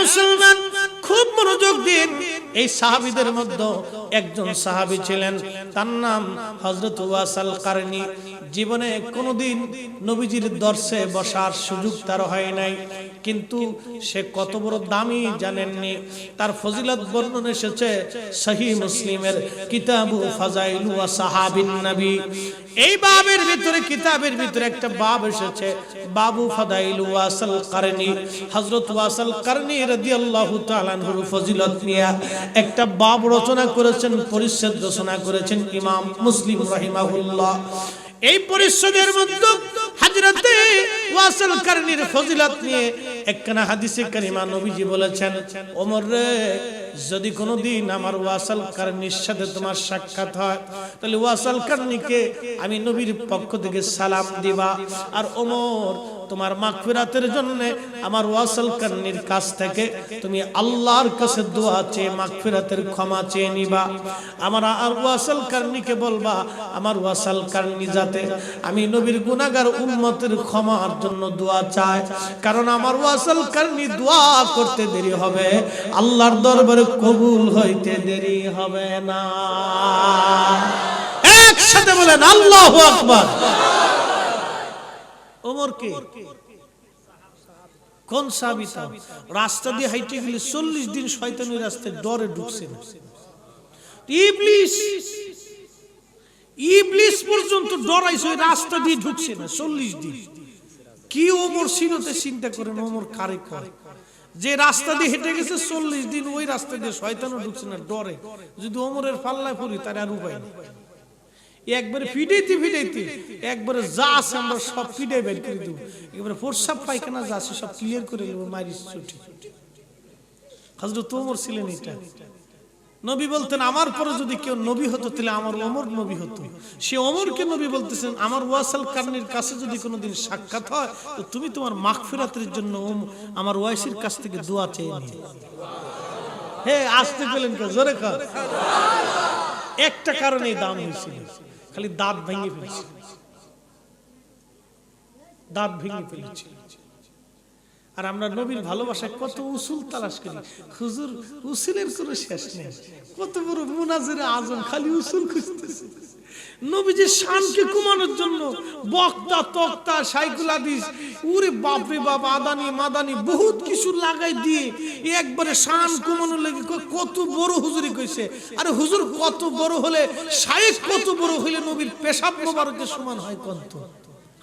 মুসলমান, খুব মনোযোগ দিন। এই সাহাবীদের মধ্যে একজন সাহাবী ছিলেন। তার নাম হজরত ওয়াসাল কারণী জীবনে কোনোদিন নবীজির দর্শে বসার সুযোগ তার হয় নাই। কিন্তু সে কত বড় দামি জানেননি। তার ফজিলত বর্ণন এসেছে সহি মুসলিমের কিতাবু ফাজাইলু ওয়া সাহাবিন নবী। এই বাবের ভিতরে কিতাবের ভিতরে একটা বাব এসেছে। বাবু ফাদাইলু ওয়াসাল কারনি হযরত ওয়াসাল কারনি রাদিয়াল্লাহু তাআলা আনহুর ফজিলত নিয়ে একটা বাব রচনা করেছেন পরিচ্ছেদ রচনা করেছেন ইমাম মুসলিম রাহিমাহুল্লাহ। এই পরিষদের মধ্যে হাজরাতে ওয়াসাল কারনির ফজিলত নিয়ে একখানা হাদিসে কারিমা নবীজি বলেছেন, ওমর রে, যদি কোনোদিন আমার ওয়াসাল কারনির সাথে তোমার সাক্ষাৎ হয়, তাহলে ওয়াসাল কারনিকে আমি নবীর পক্ষ থেকে সালাম দিবা। আর ওমর তোমার মাগফিরাতের জন্য আমার ওয়াসাল কারনির কাছ থেকে তুমি আল্লাহর কাছে দোয়া চেয়ে মাগফিরাতের ক্ষমা চেয়ে নিবা। আমার আর ওয়াসাল কারনিকে বলবা, আমার ওয়াসাল কারনি যাতে আমি নবীর গুনাহগার উম্মতের ক্ষমার জন্য দোয়া চাই। কারণ আমার ওয়াসাল কারনি দোয়া করতে দেরি হবে, আল্লাহর দরবারে কবুল হইতে দেরি হবে না। একসাথে বলেন, আল্লাহু আকবার। কোন রাস্তা দিয়ে হাইটে গেলে চল্লিশ দিন শয়তানের রাস্তায় ডরে ঢুকছে না। ইবলিস! পর্যন্ত ডরাইছে, ওই রাস্তা দিয়ে ঢুকছে না, চল্লিশ দিন। কি ওমর সিনতে চিন্তা করেন, ওমর কারে করে যে রাস্তা দিয়ে হেঁটে গেছে চল্লিশ দিন, ওই রাস্তা দিয়ে শয়তানও ঢুকছে না, ডরে। যদি ওমরের পাল্লায় পড়ি, তার আর উপায় নেই। একবারে ফিডাইতে ফিডাইতে একবারে যা আছে আমরা সব ফিডাই বের করে দেবো। একবারে প্রসাব পায়খানা যা আছে সব ক্লিয়ার করে নেব মারিস ছুটি হজরত ওমর ছিলেন এটা। নবী বলতেন, আমার পরে যদি কেউ নবী হতো, তাহলে আমার ওমর নবী হতো। সে ওমরকে নবী বলতেছেন, আমার ওয়াসাল কারনির কাছে যদি কোনোদিন সাক্ষাৎ হয়, তো তুমি তোমার মাগফিরাতের জন্য আমার ওয়াইসির কাছ থেকে দোয়া চেয়ে নিও। হে, আসতে পেলেন জোরে খা একটা কারণেই দাম হয়েছিল। খালি দাঁত ভেঙে ফেলেছিল দাঁত ভেঙে ফেলেছিল আর আমরা নবীর ভালোবাসায় কত উসুল তালাশ করি। হুজুর, উসুলের কোনো শেষ নেই। কত বড় মুনাজের আজম খালি উসুল খুঁজতেছে। নবীজির শানকে কমানোর জন্য বক্তা, তক্তা, সাইকুল হাদিস, উরে বাপরে বাপ, আদানি, মাদানি, বহুত কিছু লাগাই দিয়ে একবারে শান কমানোর লাগে কত বড় হুজুরি কইছে। আরে হুজুর, কত বড় হলে, শায়েক কত বড় হইলে নবীর পেশাব মোবারকের সমান হয় কত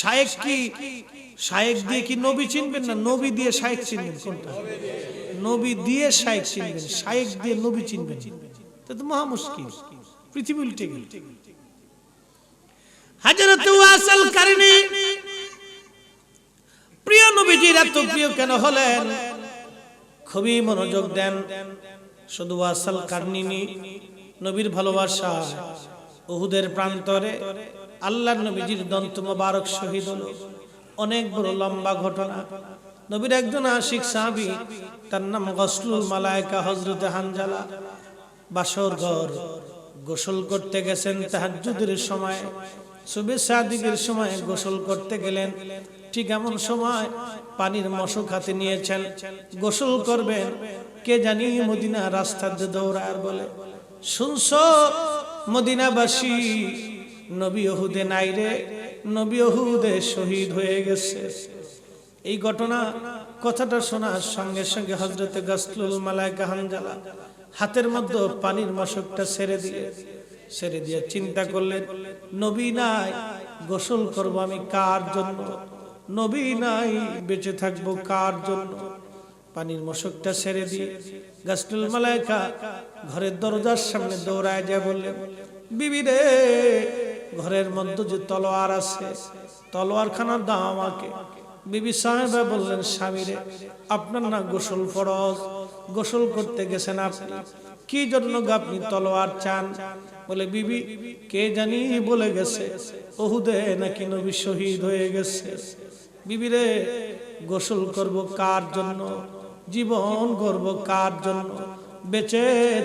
শায়েক কি শায়েক দিয়ে কি নবী চিনবেন না? নবী দিয়ে শায়েক চিনবেন? কোনটা? নবী দিয়ে শায়েক চিনবেন। শায়েক দিয়ে নবী চিনবেন তা তো মহা মুশকিল পৃথিবী উল্টে গেল। হাজরত ওয়াসাল কারিনি, প্রিয় নবীজির এত প্রিয় কেন হলেন? খুবই মনোযোগ দেন শুধু ওয়াসাল কারনিনি নবীর ভালোবাসা উহুদের প্রান্তরে আল্লাহর নবীজির দন্ত মোবারক শহীদ হলো। অনেক বড় লম্বা ঘটনা। নবীর একজন আশিক সাহাবী, তার নাম গসলুল মালায়েকা হজরতে হানজালা। বাসর ঘর গোসল করতে গেছেন তাহাজ্জুদের সময়। সুবে সাদিকের সময় গোসল করতে গেলেন। ঠিক এমন সময় পানির মশক হাতে নিয়েছেন। গোসল করবেন, কে জানি মদিনা রাস্তা দিয়ে দৌড়ার বলে, শুনছ মদিনাবাসী নবী ওহুদে নাই রে, নবী ওহুদে শহীদ হয়ে গেছে। এই ঘটনা কথাটা শোনার সঙ্গে সঙ্গে হজরতে গাছলুল মালাইকা হানজালা হাতের মধ্যে পানির মশকটা ছেড়ে দিয়ে ছেড়ে দিয়ে চিন্তা করলেন, নবী নাই, গোসল করব আমি কার জন্য? নবী নাই, বেঁচে থাকব কার জন্য? পানির মশকটা ছেড়ে দিয়ে গাছলুল মালাইকা ঘরের দরজার সামনে দৌড়ায় যায় বললেন, বিবি রে ঘরের মধ্যে যে তলোয়ার আছে তলোয়ার খানা দাও আমাকে। বিবি সাহেবা বললেন, স্বামীরে, আপনার না গোসল ফরজ? গোসল করতে গেছেন আপনি? কি জন্য আপনি তলোয়ার চান? বলে, বিবি, কে জানি বলে গেছে, ওহুদে নাকি নবী শহীদ হয়ে গেছে। বিবিরে, গোসল করব কার জন্য? জীবন করব কার জন্য? বেঁচে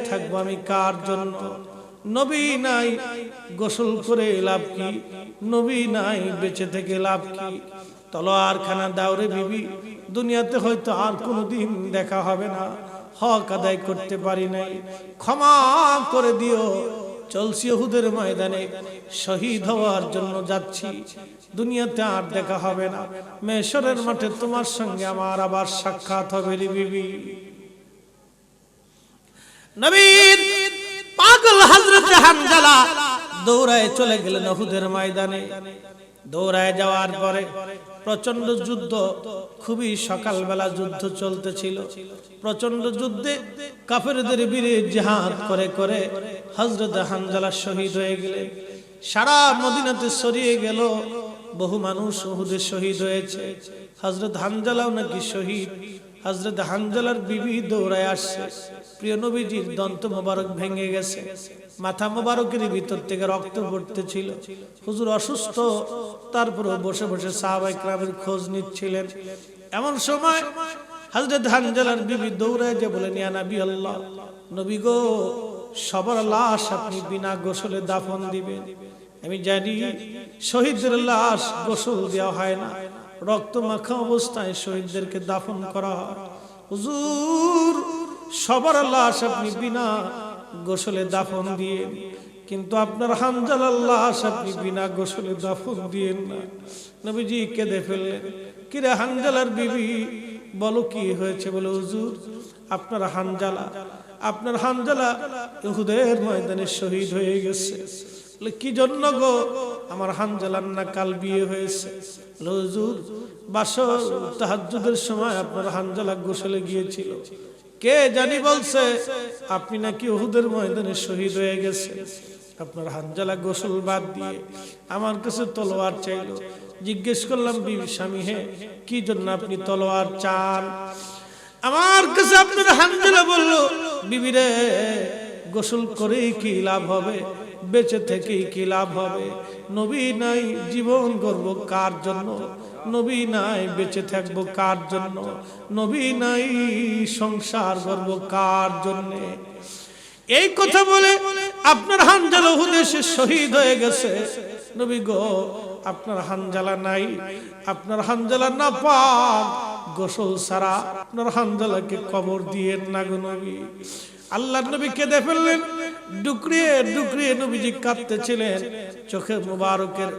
থাকব আমি কার জন্য? নবী নাই, গোসল করে লাভ কি? নবী নাই, বেঁচে থেকে লাভ কি? তলোয়ার খানা দাওরে বিবি, দুনিয়াতে হয়তো আর কোনোদিন দেখা হবে না। হক আদায় করতে পারি নাই। ক্ষমা করে দিও। চলছি ওহুদের ময়দানে। শহীদ হওয়ার জন্য যাচ্ছি। দুনিয়াতে আর দেখা হবে না। মেশরের মাঠে তোমার সঙ্গে আমার আবার সাক্ষাৎ হবে বিবি। নবীর পাগল হজরত হামজালা দৌড়ায় চলে গেলেন ওহুদের ময়দানে। দৌড়ায় যাওয়ার পরে প্রচণ্ড যুদ্ধ, খুবই সকালবেলা যুদ্ধ চলতেছিল। প্রচণ্ড যুদ্ধে কাফেরদের বীরে জিহাদ করে করে হজরত হামজালা শহীদ হয়ে গেলেন। সারা মদিনাতে সরিয়ে গেল, বহু মানুষ ওহুদে শহীদ হয়েছে। হজরত হামজালাও নাকি শহীদ? হজরত হানজালার বিবি দৌড়ায় আসছে। প্রিয় নবীজির দন্ত মোবারক ভেঙে গেছে। মাথা মোবারকের ভিতর থেকে রক্ত পড়তেছিল। হুজুর অসুস্থ তারপরে বসে বসে সাহাবাই ক্রামের খোঁজ নিচ্ছিলেন। এমন সময় হজরত হানজালার বিবি দৌড়ায় যে বলে নিয়া নাবি আল্লাহ নবী গো, সবার লাশ আপনি বিনা গোসলে দাফন দিবেন। আমি জানি শহীদদের লাশ গোসল দেওয়া হয় না। রক্ত মাখা অবস্থায় শহীদদেরকে দাফন করা হুজুর, সবার লাশ আপনি বিনা গোসলে দাফন দিয়ে কিন্তু আপনার হামজালার লাশ আপনি বিনা গোসলে দাফন দিয়েন না নবীজি কেঁদে ফেললেন। কিরে হানজালার বিবি, বলো কি হয়েছে? বলে, হুজুর, আপনার হানজালা আপনার হানজালা ইহুদের ময়দানে শহীদ হয়ে গেছে। কি জন্য গো? আমার হানজালার না কাল বিয়ে হয়েছে। হুজুর বাসর তাহাজ্জুদের সময় আপনার হানজালা গোসলে গিয়েছিল। কে জানি বলছে, আপনি নাকি ওহুদের ময়দানে শহীদ হয়ে গেছে। আপনার হানজালা গোসল বাদ দিয়ে আমার কাছে তলোয়ার চাইলো। জিজ্ঞেস করলাম, বিবি স্বামী হে, কি জন্য আপনি তলোয়ার চান? আমার কাছে আপনার হানজালা বলল বিবিরে গোসল করে কি লাভ হবে? বেঁচে থেকে কি লাভ হবে? নবী নাই জীবন করব কার জন্য? নবী নাই বেঁচে থাকব কার জন্য? নবী নাই সংসার করব কার জন্য? এই কথা বলে আপনার হানজালা হুদেশে শহীদ হয়ে গেছে। নবী গো, আপনার হানজালা নাই। আপনার হানজালা না পাক। গোসল সারা আপনার হানজালাকে কবর দিয়ে না গো নবী। আল্লাহ নবী কেঁদে ফেললেন, ডুকরিয়ে ডুকরিয়ে নবীজি কাঁদতেছিলেন। চোখে মুবারকের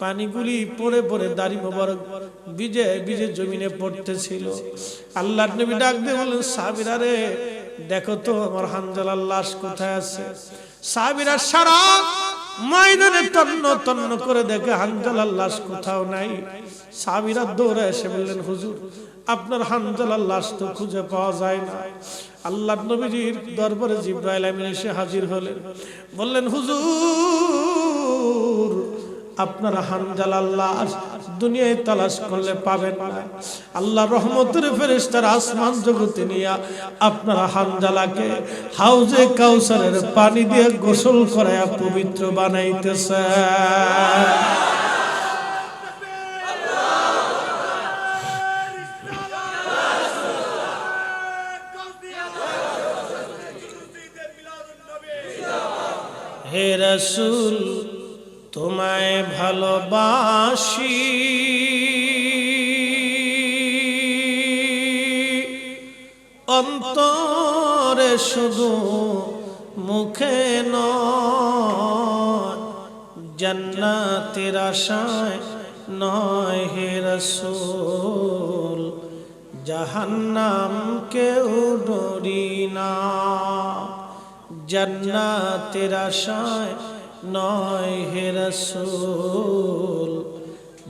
পানিগুলি পরে পরে দাড়ি মুবারক বিজে বিজে জমিনে পড়তেছিল। আল্লাহ নবী ডাক দিয়ে বললেন, সাবিরা রে, দেখো তো আমার হানজালার লাশ কোথায় আছে? সাবিরা সারা ময়দানে তন্ন তন্ন করে দেখে হানজালার লাশ কোথাও নাই। সাবিরা দৌড়ে এসে বললেন, হুজুর, আপনার হানজালার লাশ তো খুঁজে পাওয়া যায় না। আল্লাহ নবীজির দরবারে জিব্রাইল আমিন এসে হাজির হলেন। বললেন, হুজুর আপনার হানজালার লাশ দুনিয়ায় তালাশ করলে পাবেন না। আল্লাহ রহমতের ফেরেশতার আসমান জগতে নিয়ে আপনার হানজালাকে হাউজে কাউসারের পানি দিয়ে গোসল করায়া পবিত্র বানাইতেছে। হে রসুল তোমায় ভালোবাসি। অন্তরে শুধু মুখে নয়, জান্নাতের আশায় নয় হে রসুল জাহান্নাম কেউ ডরি না। জান্নাতের আশায় নয় হে রসুল,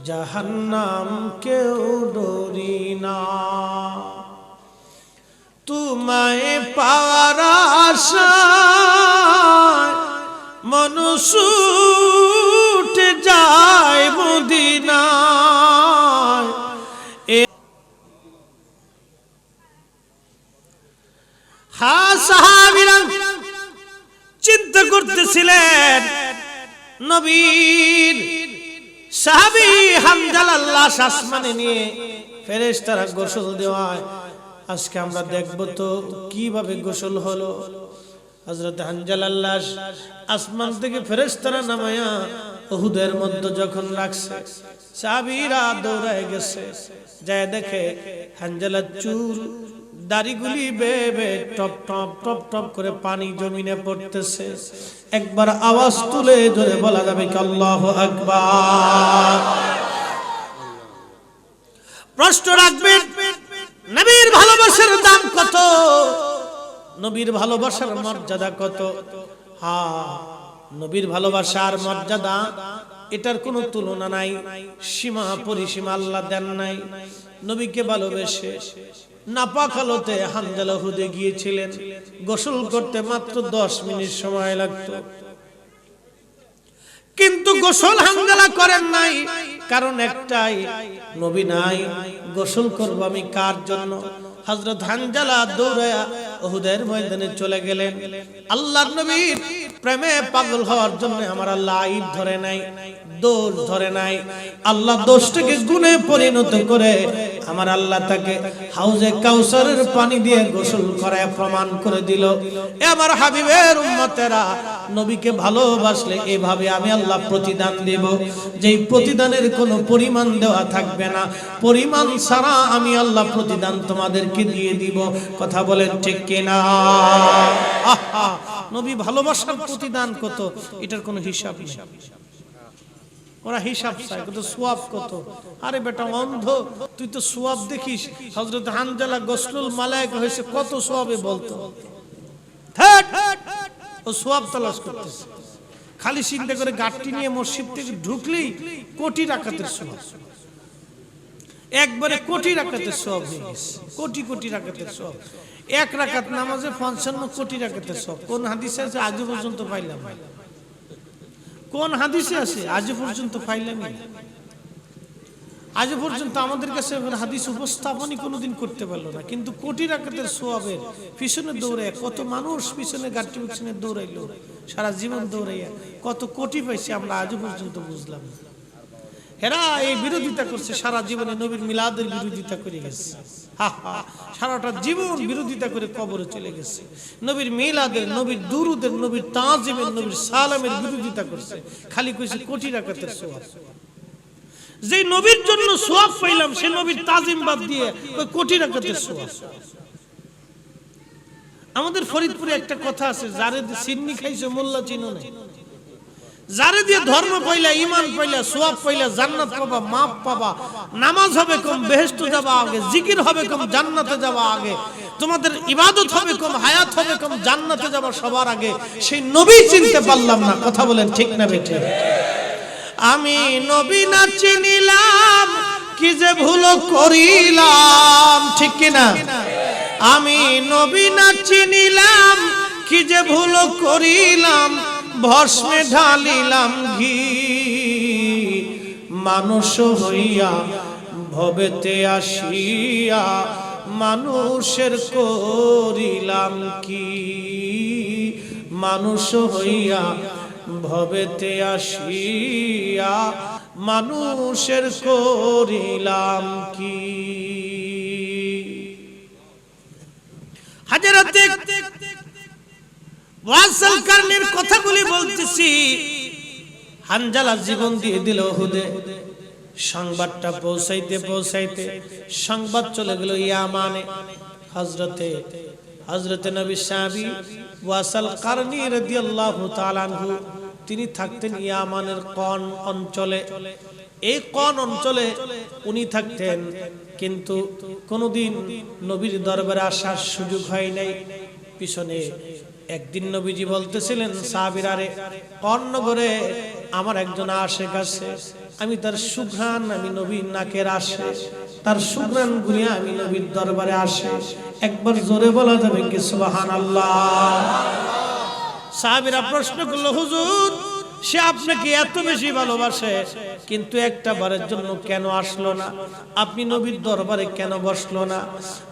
জাহান্নাম কেউ ডরি না। তোমায় পাওয়ার আশায় মনুষ উঠে যায় এ হ্যাঁ সাহাবীরা চিন্তা করতেছিলেন নবীর সাহাবী হামজালার লাশ আসমানে নিয়ে ফেরেশতারা গোসল দেওয়ায়। আজকে আমরা দেখব তো কীভাবে গোসল হলো। হযরত হানজালার লাশ আসমান থেকে ফেরেশতারা নামায়া উহুদের মধ্যে যখন রাখছে, সাহাবীরা দৌড়ায় গেছে। যায় দেখে হানজালার চুল দাড়িগুলি বেয়ে টপ টপ টপ টপ করে পানি জমিনে পড়তেছে। একবার আওয়াজ তুলে ধরে বলা যাবে কি আল্লাহ আকবার। প্রশ্ন রাখবেন, নবীর ভালোবাসার দাম কত? নবীর ভালোবাসার মর্যাদা কত? হা নবীর ভালোবাসার মর্যাদা এটার কোনো তুলনা নাই, সীমা পরিসীমা আল্লাহ দেন নাই। নবীকে ভালোবেসে নাপাক হামজালা হুদে গিয়েছিলেন। গোসল করতে মাত্র দশ মিনিট সময় লাগত। কিন্তু গোসল হাঙ্গালা করেন নাই। কারণ একটাই, নবী নাই, গোসল করব আমি কার জন্য? হজরত হানজালা দৌড়ায়া ওহুদের ময়দানে চলে গেলেন। আল্লাহর নবীর প্রেমে পাগল হওয়ার জন্য আমার আল্লাহ আইব ধরে নাই, দোষ ধরে নাই। আল্লাহ দোষটাকে গুণে পরিণত করে আমার আল্লাহ তাকে হাউজে কাউসারের পানি দিয়ে গোসল করায় প্রমাণ করে দিল। এ আমার হাবিবের উম্মতেরা, নবীকে ভালোবাসলে এভাবে আমি আল্লাহ প্রতিদান দেব। যেই প্রতিদানের কোনো পরিমাণ দেওয়া থাকবে না, পরিমাণ ছাড়া আমি আল্লাহ প্রতিদান তোমাদেরকে দিয়ে দিব। কথা বলেন ঠিক কিনা। নবী ভালোবাসার প্রতিদান কত, এটার হিসাব ওরা হিসাব চায় কত সোয়াব কত? আরে বেটা, অন্ধ, তুই তো সোয়াব দেখিস। হজরত হানজালা গসলুল মালায়ক হয়েছে, কত সোয়াবে বলতো? ও সোয়াব খালি চিন্তা করে গাঠটি নিয়ে মসজিদ থেকে ঢুকলেই কোটি রাখাতের সোয়াব। একবারে কোটি রাখাতের সব হয়ে কোটি কোটি রাখাতের সব এক রাকাত নামাজে পঞ্চান্ন কোটি রাখাতের সব কোন হাদিসে আছে আজ পর্যন্ত পাইলাম কোন হাদিসে আছে আজ পর্যন্ত পাইলাম আজ পর্যন্ত আমাদের কাছে হাদিস উপস্থাপনই কোনোদিন করতে পারল না। কিন্তু কোটি রাকাতের সোয়াবের পিছনে দৌড়ে কত মানুষ পিছনে গাড়ি পিছনে দৌড়াইলো, সারা জীবন দৌড়াইয়া, কত কোটি পাইছে আমরা আজ পর্যন্ত বুঝলাম। এরা এই বিরোধিতা করছে, সারা জীবনে নবীর মিলাদের বিরোধিতা করে গেছে। সারাটা জীবন বিরোধিতা করে কবরে চলে গেছে। নবীর মিলাদের, নবীর দুরুদের, নবীর তাজিমের, নবীর সালামের বিরোধিতা করছে। খালি কইছে কোটি রাকাতের সোয়াব। যে নবীর জন্য সোয়াব পাইলাম, সে নবীর তাজিম বাদ দিয়ে ওই কোটি রাকাতের সোয়াব। আমাদের ফরিদপুরে একটা কথা আছে, যারে সিন্নি খাইছে, মোল্লা চিনো নাই। যারে দিয়ে ধর্ম পাইলা ইমান পাইলা, সোয়াব পাইলা, জান্নাত পাবা মাপ পাবা, নামাজ হবে কম বেহেস্ত যাবা আগে, জিকির হবে কম, জান্নাতে যাবা আগে, তোমাদের ইবাদত হবে কম, হায়াত হবে কম, জান্নাতে যাবা সবার আগে, সেই নবী চিনতে পারলাম না, কথা বলেন ঠিক না বেঠে? আমি নবী না চিনিলাম, কি যে ভুল করিলাম, ঠিক কিনা আমি নবী না চিনিলাম, কি যে ভুল করিলাম ভস্মে ঢালিলাম ঘি। মানুষ হইয়া ভবেতে আসিয়া মানুষের করিলাম কি? মানুষ হইয়া ভবেতে আসিয়া মানুষের করিলাম কি হাজারাতে ওয়াসল কারণের কথাগুলি বলতেছি। হানজালা জীবন দিয়ে দিল হুদে। সংবাদটা পৌঁছাইতে পৌঁছাইতে সংবাদ চলে গেল ইয়ামানে। হজরতে হজরতে নবী সাহাবি ওয়াসাল কারণী রাদিয়াল্লাহু তাআলা আনহু, তিনি থাকতেন ইয়ামানের কন অঞ্চলে। এই কন অঞ্চলে উনি থাকতেন, কিন্তু কোনোদিন নবীর দরবারে আসার সুযোগ হয় নাই। পিছনে একদিন নবীজি বলতেছিলেন সাবিরারে কর্ণগরে আমার একজন আশেক আছে, আমি তার সুঘ্রাণ আমি নবীর নাকের আসে, তার সুঘ্রাণ গুনিয়া আমি নবীর দরবারে আসে। একবার জোরে বলা যাবে কি সুবাহান আল্লাহ সাহাবিরা প্রশ্ন করল, হুজুর সে আপনাকে এত বেশি ভালোবাসে, কিন্তু একটা বারের জন্য কেন আসলো না? আপনি নবীর দরবারে কেন বসল না?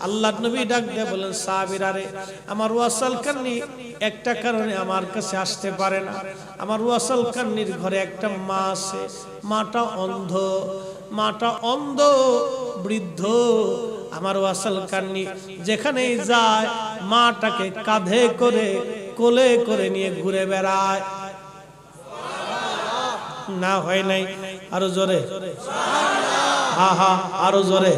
আল্লাহ নবী ডাক দিয়ে বলেন সাহাবিরা রে, আমার ওয়াসাল কান্নি একটা কারণে আমার কাছে আসতে পারে না। আমার ওয়াসাল কান্নির ঘরে একটা মা আছে, মাটা অন্ধ মাটা অন্ধ, বৃদ্ধ। আমার ওয়াসাল কান্নি যেখানেই যায়, মাটাকে কাঁধে করে, কোলে করে নিয়ে ঘুরে বেড়ায়। না হয় নাই, আরও জোরে। হা হা, আরও জোরে।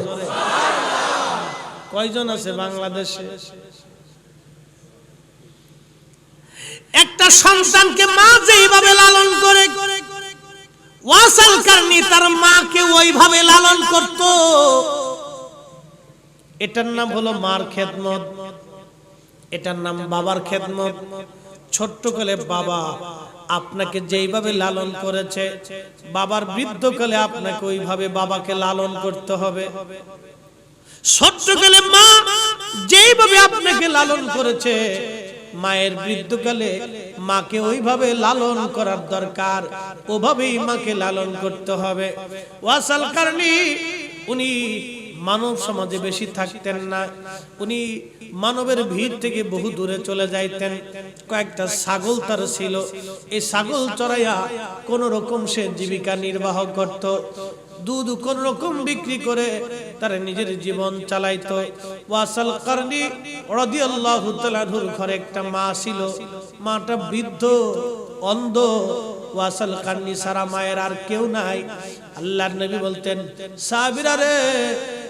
কয়জন আছে বাংলাদেশে? একটা সন্তানকে মা যেইভাবে লালন করে, ওয়াসাল কারনি তার মাকে ওইভাবে লালন করত। এটার নাম হলো মার খেদমত। এটার নাম বাবার খেদমত। ছোট্ট কালে বাবা। আপনাকে যেইভাবে লালন করেছে বাবার বৃদ্ধকালে আপনাকে ওইভাবে বাবাকে লালন করতে হবে। ছোট্টকালে মা যেইভাবে আপনাকে লালন করেছে মায়ের বৃদ্ধকালে মাকে ওইভাবে লালন করার দরকার ওভাবেই মাকে লালন করতে হবে। ওয়াসাল কারণে উনি মানব সমাজে বেশি থাকতেন না। উনি মানবের ভিড় থেকে বহু দূরে চলে যাইতেন। কয়েকটা ছাগল তার ছিল। এই ছাগল চড়াইয়া কোন রকম সে জীবিকা নির্বাহ করত। দুধ কোন রকম বিক্রি করে তার নিজের জীবন চালাইতো। ওয়াসাল কারণে রাদিয়াল্লাহু তাআলার ঘরে একটা মা ছিল। মাটা বৃদ্ধ, অন্ধ। ওয়াসাল কান্নি সারা মায়ের আর কেউ নাই। আল্লাহর নবী বলতেন, সাহাবীরা রে,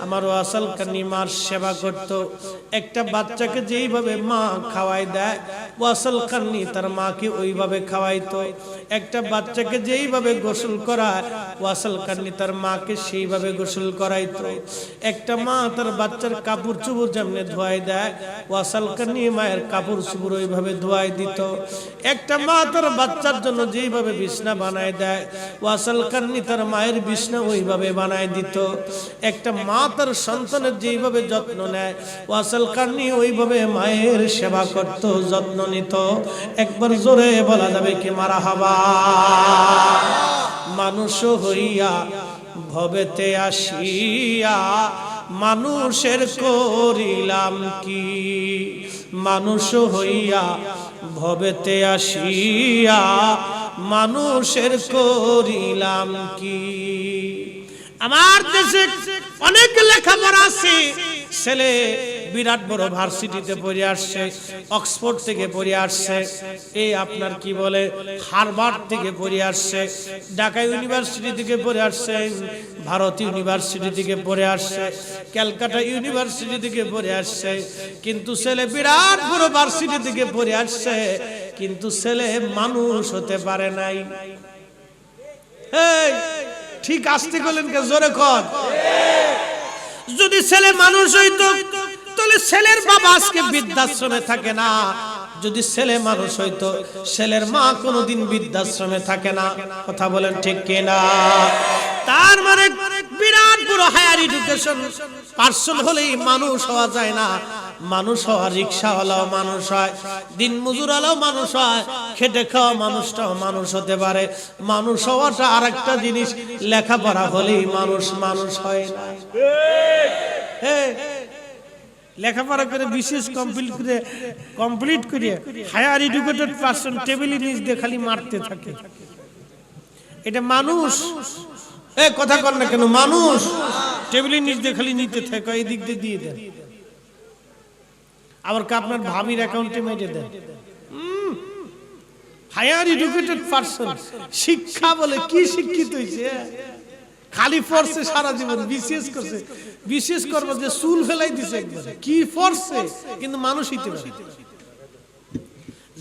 আমার ওয়াসাল কান্নি মার সেবা করত। একটা বাচ্চাকে যেইভাবে মা খাওয়াই দেয়, ওয়াসাল কান্নি তার মাকে ওইভাবে খাওয়াইতো। একটা বাচ্চাকে যেইভাবে গোসল করায়, ওয়াসাল কান্নি তার মাকে সেইভাবে গোসল করাইতো। একটা মা তার বাচ্চার কাপড় চুপড় যেমনি ধোয়াই দেয়, ওয়াসাল কান্নি মায়ের কাপড় চুপড় ওইভাবে ধোয়াই দিত। একটা মা তার বাচ্চার জন্য যেইভাবে বিছনা বানায় দেয়, ওয়াসাল কান্নি তার মায়ের বিছনা ওইভাবে বানায় দিত। একটা মা তার সন্তানের যেইভাবে যত্ন নেয়, ওয়াসাল কান্নি ওইভাবে মায়ের সেবা করত, যত্ন নিত। একবার জোরে বলা যাবে কি, মারা হাবা। মানুষ হইয়া ভবেতে আসিয়া মানুষের করিলাম কি? মানুষ হইয়া ভবেতে আসিয়া মানুষের করিলাম কি? আমার দেশে অনেক লেখাপড়া আছে। ছেলে বিরাট বড় ভার্সিটিতে পড়ে আসছে, অক্সফোর্ড থেকে পড়ে আসছে এই আপনার কি বলে হারবার্ড থেকে পড়ে আসছে, ঢাকা ইউনিভার্সিটি থেকে পড়ে আসছে, ভারত ইউনিভার্সিটি থেকে পড়ে আসছে, ক্যালকাটা ইউনিভার্সিটি থেকে পড়ে আসছে, কিন্তু ছেলে বিরাট বড় ভার্সিটি থেকে পড়ে আসছে কিন্তু ছেলে মানুষ হতে পারে নাই। ঠিক আসতে গেলেন কে? জোরে কর যদি ছেলে মানুষ হইতো, তাহলে ছেলের বাবা আজকে বৃদ্ধাশ্রমে থাকে না। যদি ছেলে মানুষ হইতো, ছেলের মা কোনোদিন বৃদ্ধাশ্রমে থাকে না। কথা বলেন ঠিক কিনা? তার মানে বিরাট বড় হায়ার এডুকেশন পার্সন হলেই মানুষ হওয়া যায় না। মানুষ হওয়া রিক্সাওয়ালাও মানুষ হয় দিন মজুরালাও মানুষ হয় খেটে খাওয়া মানুষটাও মানুষ হতে পারে। মানুষ হওয়াটা আর একটা জিনিস লেখাপড়া হলেই মানুষ মানুষ হয় না। হ্যাঁ। লেখাপড়া করে বিশেষ কমপ্লিট করে কমপ্লিট করে হায়ার এডুকেটেড পারসন টেবিলের নিচ দিয়ে খালি মারতে থাকে। এটা মানুষ। এ কথা কর না কেন মানুষ। টেবিলের নিচ দিয়ে খালি নিতে থাকে এই দিক দিয়ে দিয়ে। দেন আবার আপনার ভাবির অ্যাকাউন্টে মেরে দেন। হায়ার এডুকেটেড পারসন শিক্ষা বলে কি শিক্ষিত হয়েছে খালি সারা জীবন করছে। বিশেষ করব যে ফেলাই দিছে একবারে। কি কিন্তু মানুষ হইতে পারে।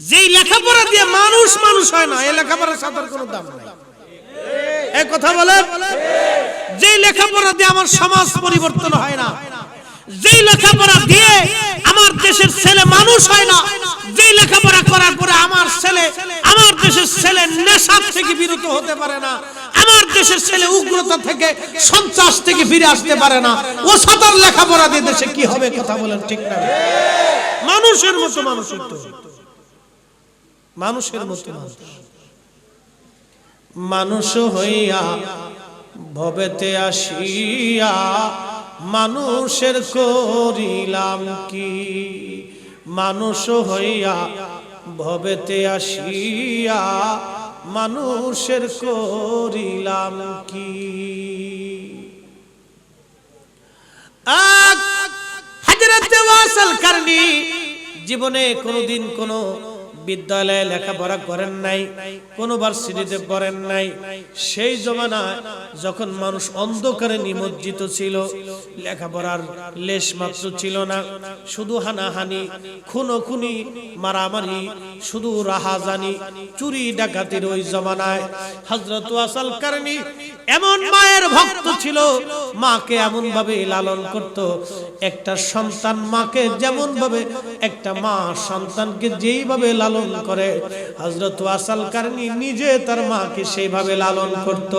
যেই লেখাপড়া দিয়ে মানুষ মানুষ হয় না এই লেখাপড়ার সাঁতার কোনো দাম নাই। কথা বলে যেই লেখাপড়া দিয়ে আমার সমাজ পরিবর্তন হয় না, যেই লেখাপড়া দিয়ে দেশের ছেলে মানুষ হয় না। যেই লেখাপড়া করার পরে আমার ছেলে, আমার দেশের ছেলে নেশার থেকে বিরত হতে পারে না। আমার দেশের ছেলে উগ্রতা থেকে সন্ত্রাস থেকে ফিরে আসতে পারে না। ও সাঁতার লেখাপড়া দিয়ে দেশে কি হবে কথা বলেন ঠিক না। মানুষের মতো মানুষ মানুষের মতো মানুষ। মানুষ হইয়া ভবেতে আসিয়া মানুষের করিলাম কি? মানুষ হইয়া ভবেতে আসিয়া মানুষের করিলাম কি? জীবনে কোনোদিন কোনো বিদ্যালয়ে লেখাপড়া করেন নাই, কোনো ভার্সিটিতে পড়েন নাই। সেই জমানায় যখন মানুষ অন্ধকারে নিমজ্জিত ছিল, লেখাপড়ার লেশ মাত্র ছিল না। শুধু হানাহানি খুনো খুনি মারামারি, শুধু রাহাজানি, চুরি ডাকাতির ওই জমানায়। হজরত ওয়াসাল কারণী এমন মায়ের ভক্ত ছিল, মাকে এমন ভাবে লালন করত, একটা সন্তান মাকে যেমন ভাবে একটা মা সন্তানকে যেইভাবে লালন করে। হজরত ওয়াসাল কারণী নিজে তার মাকে সেইভাবে লালন করত।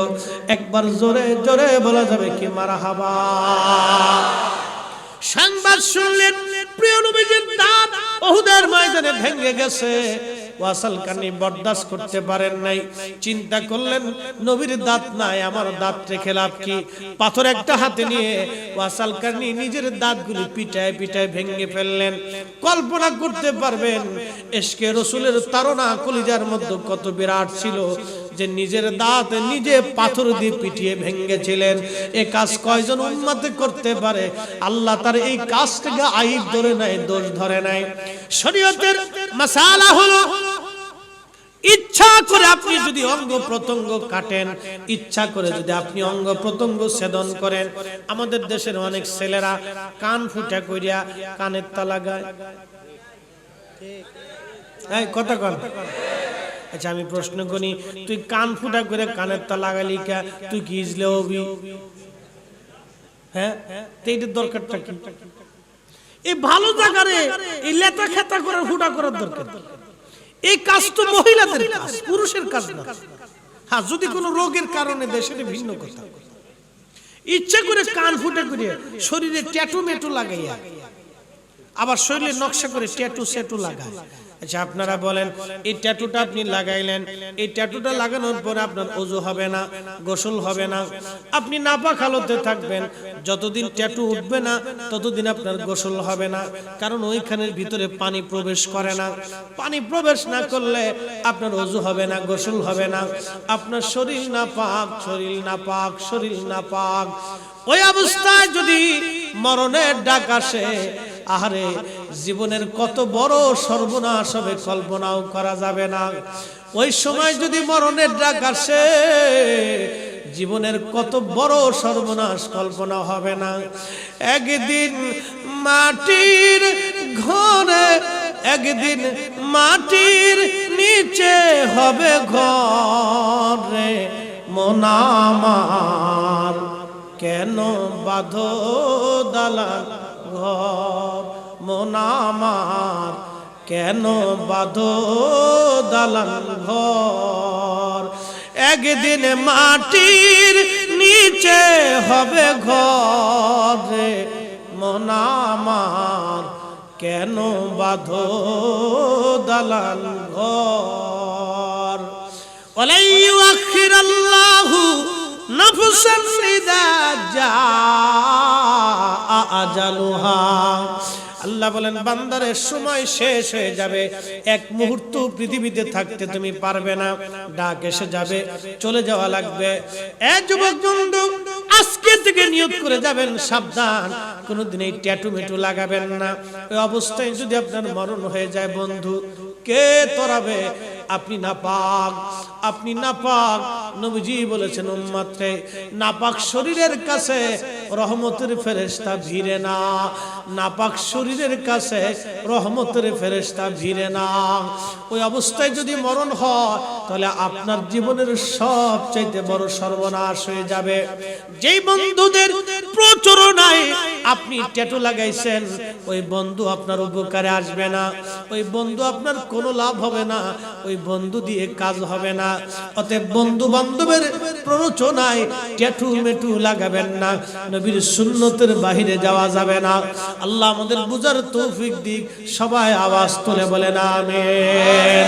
একবার জোরে জোরে বলা যাবে কি মারা হাবা সংবাদ শুনলেন, প্রিয় নবীজির দাঁত ওহুদের ময়দানে ভেঙে গেছে। ওয়াসাল কানি বরদাস্ত করতে পারেন নাই। চিন্তা করলেন, নবীর দাঁত নাই, আমার দাঁত রেখে লাভ কি? পাথর একটা হাতে নিয়ে ওয়াসাল কানি নিজের দাঁতগুলি পিটায় পিটায় ভেঙে ফেললেন। কল্পনা করতে পারবেন, এসকে রসুলের তারা কলিজার মধ্যে কত বিরাট ছিল। যে নিজের দাঁত নিজে পাথর দিয়ে পিটিয়ে ভেঙেছিলেন। এ কাজ কয়জন উন্মতে করতে পারে? আল্লাহ তার এই কাজটাকে আইব ধরে নাই দোষ ধরে নাই শরীয়তের মাসালা হলো, ইচ্ছা করে আপনি যদি অঙ্গ প্রত্যঙ্গ কাটেন, ইচ্ছা করে যদি আপনি অঙ্গ প্রত্যঙ্গ ছেদন করেন। আমাদের দেশের অনেক ছেলেরা কান ফুটা করিয়া কানের তালা গায়। কথা কন। আচ্ছা আমি প্রশ্ন করি, তুই কান ফুটা করে কানের তা লাগালি কা? তুই কি হবি? হ্যাঁ? হ্যাঁ যদি কোনো রোগের কারণে ভিন্ন ইচ্ছা করে কান ফুটে করে শরীরে ট্যাটু মেটু লাগাইয়া, আবার শরীরে নকশা করে ট্যাটু সেটু লাগায়। আচ্ছা আপনারা বলেন, এই ট্যাটুটা আপনি লাগাইলেন, এই ট্যাটুটা লাগানোর পরে আপনার অজু হবে না, গোসল হবে না, আপনি নাপাক হালতে থাকবেন, যতদিন ট্যাটু উঠবে না, ততদিন আপনার গোসল হবে না, কারণ ওইখানের ভিতরে পানি প্রবেশ করে না, পানি প্রবেশ না করলে আপনার অজু হবে না, গোসল হবে না, আপনার শরীর না পাক শরীর না পাক শরীর না পাক ওই অবস্থায় যদি মরণের ডাক আসে আহারে, জীবনের কত বড় সর্বনাশ হবে, কল্পনাও করা যাবে না। ওই সময় যদি মরণের ডাক আসে, জীবনের কত বড় সর্বনাশ, কল্পনা হবে না। একদিন মাটির ঘরে, একদিন মাটির নিচে হবে ঘরে মনামার কেন বাঁধো দালান ঘর মনামার কেন বাঁধো দালান ঘর? একদিন মাটির নিচে হবে ঘরে মনামার কেন বাঁধো দালান ঘর? ওলাই আখির আল্লাহু আল্লাহ বলেন বান্দারের সময় শেষ হয়ে যাবে। এক মুহূর্ত পৃথিবীতে থাকতে তুমি পারবে না। ডাক এসে যাবে, চলে যাওয়া লাগবে। এ যুবক আজকে থেকে নিয়ত করে যাবেন, সাবধান। ট্যাটু লাগাবেন না। অবস্থায় যদি মরণ হয়ে যায় বন্ধু, কে আপনি না পাক আপনি না পাক নবীজি বলেছেন উম্মাত্রে নাপাক শরীরের কাছে রহমতের ফেরেশতা ভিড়ে না। নাপাক শরীরের কাছে রহমতের ফেরেশতা ভিড়ে না। ওই অবস্থায় যদি মরণ হয়, তাহলে আপনার জীবনের সব চাইতে বড় সর্বনাশ হয়ে যাবে। যেই বন্ধুদের প্রচুরনায় আপনি ট্যাটু লাগাইছেন ওই বন্ধু আপনার উপকারে আসবে না, ওই বন্ধু আপনার কোনো লাভ হবে না, ওই বন্ধু দিয়ে কাজ হবে না। অতএব বন্ধু বান্ধবের প্ররোচনায় ট্যাটু মেটু লাগাবেন না, নবীর সুন্নতের বাহিরে যাওয়া যাবে না। আল্লাহ আমাদের বুঝার তৌফিক দিক, সবাই আওয়াজ তোলে বলে না আমেন।